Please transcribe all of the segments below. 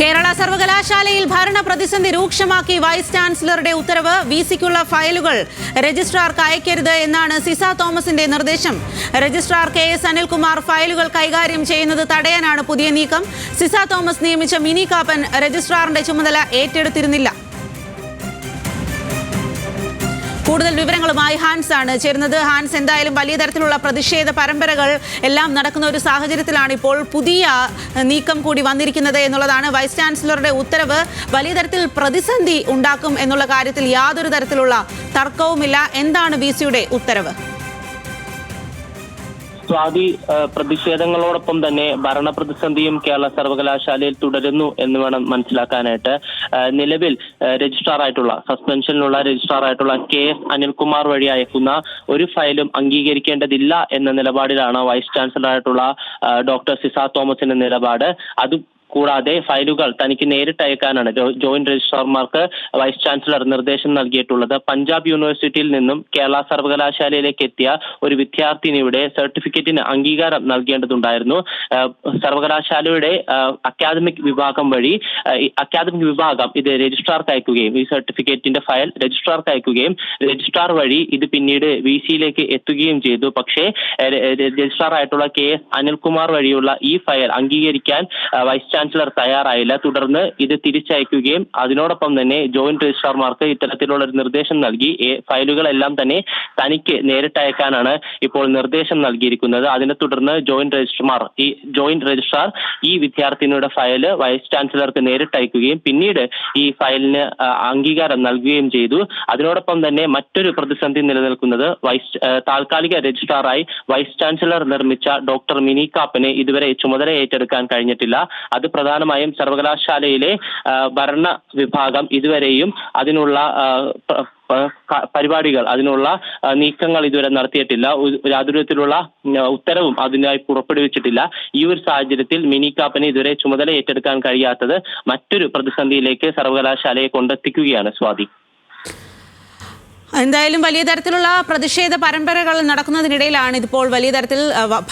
കേരള സർവകലാശാലയിൽ ഭരണ പ്രതിസന്ധി രൂക്ഷമാക്കി വൈസ് ചാൻസലറുടെ ഉത്തരവ് വി സിക്കുള്ള ഫയലുകൾ രജിസ്ട്രാർക്ക് അയക്കരുത് എന്നാണ് സിസ തോമസിന്റെ നിർദ്ദേശം. രജിസ്ട്രാർ കെ എസ് അനിൽകുമാർ ഫയലുകൾ കൈകാര്യം ചെയ്യുന്നത് തടയാനാണ് പുതിയ നീക്കം. സിസ തോമസ് നിയമിച്ച മിനി കാപ്പൻ രജിസ്ട്രാറിന്റെ ചുമതല ഏറ്റെടുത്തിരുന്നില്ല. കൂടുതൽ വിവരങ്ങളുമായി ഹാൻസ് ആണ് ചേരുന്നത്. ഹാൻസ് എന്തായാലും വലിയ തരത്തിലുള്ള പ്രതിഷേധ പരമ്പരകൾ എല്ലാം നടക്കുന്ന ഒരു സാഹചര്യത്തിലാണ് ഇപ്പോൾ പുതിയ നീക്കം കൂടി വന്നിരിക്കുന്നത് എന്നുള്ളതാണ് വൈസ് ചാൻസലറുടെ ഉത്തരവ്. വലിയ തരത്തിൽ പ്രതിസന്ധി ഉണ്ടാക്കും എന്നുള്ള കാര്യത്തിൽ യാതൊരു തരത്തിലുള്ള തർക്കവുമില്ല. എന്താണ് വി സിയുടെ ഉത്തരവ്? സ്വാതി പ്രതിഷേധങ്ങളോടൊപ്പം തന്നെ ഭരണ പ്രതിസന്ധിയും കേരള സർവകലാശാലയിൽ തുടരുന്നു എന്ന് വേണം മനസ്സിലാക്കാനായിട്ട്. നിലവിൽ രജിസ്ട്രാർ ആയിട്ടുള്ള സസ്പെൻഷനിലുള്ള രജിസ്ട്രാർ ആയിട്ടുള്ള കെ എസ് അനിൽകുമാർ വഴി അയക്കുന്ന ഒരു ഫയലും അംഗീകരിക്കേണ്ടതില്ല എന്ന നിലപാടിലാണ് വൈസ് ചാൻസലർ ആയിട്ടുള്ള ഡോക്ടർ സിസ തോമസിന്റെ നിലപാട്. അത് കൂടാതെ ഫയലുകൾ തനിക്ക് നേരിട്ട് അയക്കാനാണ് ജോയിന്റ് രജിസ്ട്രാർമാർക്ക് വൈസ് ചാൻസലർ നിർദ്ദേശം നൽകിയിട്ടുള്ളത്. പഞ്ചാബ് യൂണിവേഴ്സിറ്റിയിൽ നിന്നും കേരള സർവകലാശാലയിലേക്ക് എത്തിയ ഒരു വിദ്യാർത്ഥിനിയുടെ സർട്ടിഫിക്കറ്റിന് അംഗീകാരം നൽകേണ്ടതുണ്ടായിരുന്നു. സർവകലാശാലയുടെ അക്കാദമിക് വിഭാഗം വഴി അക്കാദമിക് വിഭാഗം ഇത് രജിസ്ട്രാർക്ക് അയക്കുകയും ഈ സർട്ടിഫിക്കറ്റിന്റെ ഫയൽ രജിസ്ട്രാർക്ക് അയക്കുകയും രജിസ്ട്രാർ വഴി ഇത് പിന്നീട് വി സിയിലേക്ക് എത്തുകയും ചെയ്തു. പക്ഷേ രജിസ്ട്രാർ ആയിട്ടുള്ള കെ എസ് അനിൽകുമാർ വഴിയുള്ള ഈ ഫയൽ അംഗീകരിക്കാൻ വൈസ് ചാൻസലർ തയ്യാറായില്ല. തുടർന്ന് ഇത് തിരിച്ചയക്കുകയും അതിനോടൊപ്പം തന്നെ ജോയിന്റ് രജിസ്ട്രാർമാർക്ക് ഇത്തരത്തിലുള്ള ഒരു നിർദ്ദേശം നൽകി. ഫയലുകളെല്ലാം തന്നെ തനിക്ക് നേരിട്ടയക്കാനാണ് ഇപ്പോൾ നിർദ്ദേശം നൽകിയിരിക്കുന്നത്. അതിനെ തുടർന്ന് ജോയിന്റ് രജിസ്ട്രാർ ഈ ജോയിന്റ് രജിസ്ട്രാർ ഈ വിദ്യാർത്ഥിനിയുടെ ഫയൽ വൈസ് ചാൻസലർക്ക് നേരിട്ടയക്കുകയും പിന്നീട് ഈ ഫയലിന് അംഗീകാരം നൽകുകയും ചെയ്തു. അതിനോടൊപ്പം തന്നെ മറ്റൊരു പ്രതിസന്ധി നിലനിൽക്കുന്നത് വൈസ് താൽക്കാലിക രജിസ്ട്രാറായി വൈസ് ചാൻസലർ നിർമ്മിച്ച ഡോക്ടർ മിനി കാപ്പനെ ഇതുവരെ ചുമതല ഏറ്റെടുക്കാൻ കഴിഞ്ഞിട്ടില്ല. അത് പ്രധാനമായും സർവകലാശാലയിലെ ഭരണ വിഭാഗം ഇതുവരെയും അതിനുള്ള പരിപാടികൾ അതിനുള്ള നീക്കങ്ങൾ ഇതുവരെ നടത്തിയിട്ടില്ല. യാതൊരു വിധത്തിലുള്ള ഉത്തരവും അതിനായി പുറപ്പെടുവിച്ചിട്ടില്ല. ഈ ഒരു സാഹചര്യത്തിൽ മിനി കാപ്പന് ഇതുവരെ ചുമതല ഏറ്റെടുക്കാൻ കഴിയാത്തത് മറ്റൊരു പ്രതിസന്ധിയിലേക്ക് സർവകലാശാലയെ കൊണ്ടെത്തിക്കുകയാണ് സ്വാതി. എന്തായാലും വലിയ തരത്തിലുള്ള പ്രതിഷേധ പരമ്പരകൾ നടക്കുന്നതിനിടയിലാണ് ഇതിപ്പോൾ വലിയ തരത്തിൽ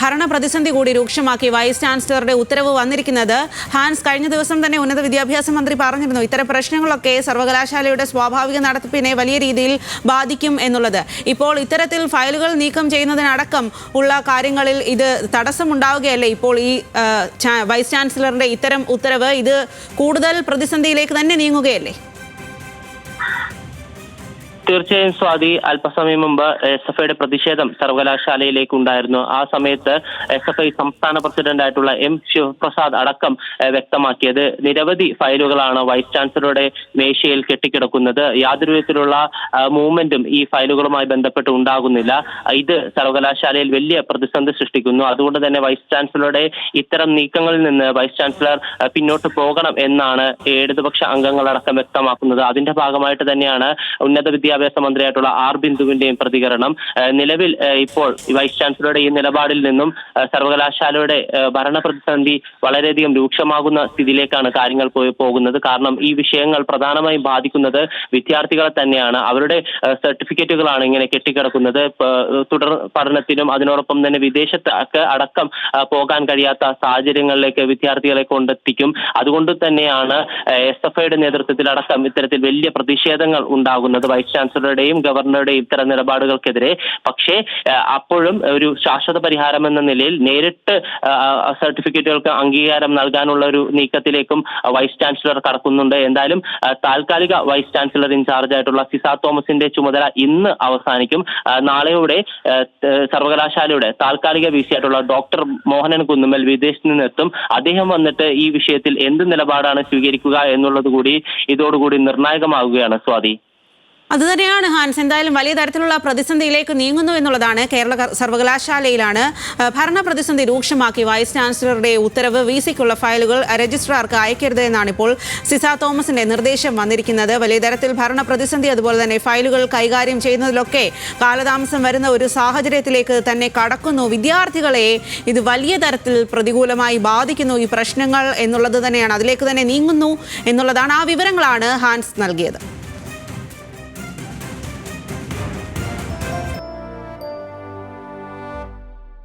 ഭരണ പ്രതിസന്ധി കൂടി രൂക്ഷമാക്കി വൈസ് ചാൻസലറുടെ ഉത്തരവ് വന്നിരിക്കുന്നത്. ഹാൻസ് കഴിഞ്ഞ ദിവസം തന്നെ ഉന്നത വിദ്യാഭ്യാസ മന്ത്രി പറഞ്ഞിരുന്നു ഇത്തരം പ്രശ്നങ്ങളൊക്കെ സർവകലാശാലയുടെ സ്വാഭാവിക നടത്തിപ്പിനെ വലിയ രീതിയിൽ ബാധിക്കും എന്നുള്ളത്. ഇപ്പോൾ ഇത്തരത്തിൽ ഫയലുകൾ നീക്കം ചെയ്യുന്നതിനടക്കം ഉള്ള കാര്യങ്ങളിൽ ഇത് തടസ്സമുണ്ടാവുകയല്ലേ? ഇപ്പോൾ ഈ വൈസ് ചാൻസലറുടെ ഇത്തരം ഉത്തരവ് ഇത് കൂടുതൽ പ്രതിസന്ധിയിലേക്ക് തന്നെ നീങ്ങുകയല്ലേ? തീർച്ചയായും സ്വാതി അല്പസമയം മുമ്പ് എസ് എഫ് ഐയുടെ പ്രതിഷേധം സർവകലാശാലയിലേക്ക് ഉണ്ടായിരുന്നു ആ സമയത്ത് എസ് എഫ് ഐ സംസ്ഥാന പ്രസിഡന്റ് ആയിട്ടുള്ള എം ശിവപ്രസാദ് അടക്കം വ്യക്തമാക്കിയത്. നിരവധി ഫയലുകളാണ് വൈസ് ചാൻസലറുടെ മേശയിൽ കെട്ടിക്കിടക്കുന്നത്. യാതൊരു വിധത്തിലുള്ള മൂവ്മെന്റും ഈ ഫയലുകളുമായി ബന്ധപ്പെട്ട് ഉണ്ടാകുന്നില്ല. ഇത് സർവകലാശാലയിൽ വലിയ പ്രതിസന്ധി സൃഷ്ടിക്കുന്നു. അതുകൊണ്ട് തന്നെ വൈസ് ചാൻസലറുടെ ഇത്തരം നീക്കങ്ങളിൽ നിന്ന് വൈസ് ചാൻസലർ പിന്നോട്ട് പോകണം എന്നാണ് ഇടതുപക്ഷ അംഗങ്ങളടക്കം വ്യക്തമാക്കുന്നത്. അതിന്റെ ഭാഗമായിട്ട് തന്നെയാണ് ഉന്നത വിദ്യാഭ്യാസ മന്ത്രിയായിട്ടുള്ള ആർ ബിന്ദുവിന്റെയും പ്രതികരണം. നിലവിൽ ഇപ്പോൾ വൈസ് ചാൻസലറുടെ ഈ നിലപാടിൽ നിന്നും സർവകലാശാലയുടെ ഭരണ പ്രതിസന്ധി വളരെയധികം രൂക്ഷമാകുന്ന സ്ഥിതിയിലേക്കാണ് കാര്യങ്ങൾ പോയി പോകുന്നത്. കാരണം ഈ വിഷയങ്ങൾ പ്രധാനമായും ബാധിക്കുന്നത് വിദ്യാർത്ഥികളെ തന്നെയാണ്. അവരുടെ സർട്ടിഫിക്കറ്റുകളാണ് ഇങ്ങനെ കെട്ടിക്കിടക്കുന്നത്. തുടർ പഠനത്തിനും അതിനോടൊപ്പം തന്നെ വിദേശത്ത് ഒക്കെ അടക്കം പോകാൻ കഴിയാത്ത സാഹചര്യങ്ങളിലേക്ക് വിദ്യാർത്ഥികളെ കൊണ്ടെത്തിക്കും. അതുകൊണ്ട് തന്നെയാണ് എസ് എഫ് ഐയുടെ നേതൃത്വത്തിൽ അടക്കം ഇത്തരത്തിൽ വലിയ പ്രതിഷേധങ്ങൾ ഉണ്ടാകുന്നത് വൈസ് ചാൻസലറുടെയും ഗവർണറുടെയും ഇത്തരം നിലപാടുകൾക്കെതിരെ. പക്ഷേ അപ്പോഴും ഒരു ശാശ്വത പരിഹാരം എന്ന നിലയിൽ നേരിട്ട് സർട്ടിഫിക്കറ്റുകൾക്ക് അംഗീകാരം നൽകാനുള്ള ഒരു നീക്കത്തിലേക്കും വൈസ് ചാൻസലർ കടക്കുന്നുണ്ട്. എന്തായാലും താൽക്കാലിക വൈസ് ചാൻസലർ ഇൻചാർജ് ആയിട്ടുള്ള സിസ തോമസിന്റെ ചുമതല ഇന്ന് അവസാനിക്കും. നാളെയോടെ സർവകലാശാലയുടെ താൽക്കാലിക വി ആയിട്ടുള്ള ഡോക്ടർ മോഹനൻ കുന്നുമൽ വിദേശത്ത് നിന്നെത്തും. അദ്ദേഹം വന്നിട്ട് ഈ വിഷയത്തിൽ എന്ത് നിലപാടാണ് സ്വീകരിക്കുക എന്നുള്ളത് കൂടി ഇതോടുകൂടി നിർണായകമാവുകയാണ്. സ്വാതി. അതുതന്നെയാണ് ഹാൻസ്. എന്തായാലും വലിയ തരത്തിലുള്ള പ്രതിസന്ധിയിലേക്ക് നീങ്ങുന്നു എന്നുള്ളതാണ് കേരള സർവകലാശാലയിലാണ് ഭരണ പ്രതിസന്ധി രൂക്ഷമാക്കി വൈസ് ചാൻസലറുടെ ഉത്തരവ് വി സിക്കുള്ള ഫയലുകൾ രജിസ്ട്രാർക്ക് അയക്കരുത് എന്നാണ് ഇപ്പോൾ സിസ തോമസിന്റെ നിർദ്ദേശം വന്നിരിക്കുന്നത്. വലിയ തരത്തിൽ ഭരണ പ്രതിസന്ധി അതുപോലെ തന്നെ ഫയലുകൾ കൈകാര്യം ചെയ്യുന്നതിലൊക്കെ കാലതാമസം വരുന്ന ഒരു സാഹചര്യത്തിലേക്ക് തന്നെ കടക്കുന്നു. വിദ്യാർത്ഥികളെ ഇത് വലിയ തരത്തിൽ പ്രതികൂലമായി ബാധിക്കുന്നു. ഈ പ്രശ്നങ്ങൾ എന്നുള്ളത് തന്നെയാണ് അതിലേക്ക് തന്നെ നീങ്ങുന്നു എന്നുള്ളതാണ് ആ വിവരങ്ങളാണ് ഹാൻസ് നൽകിയത്.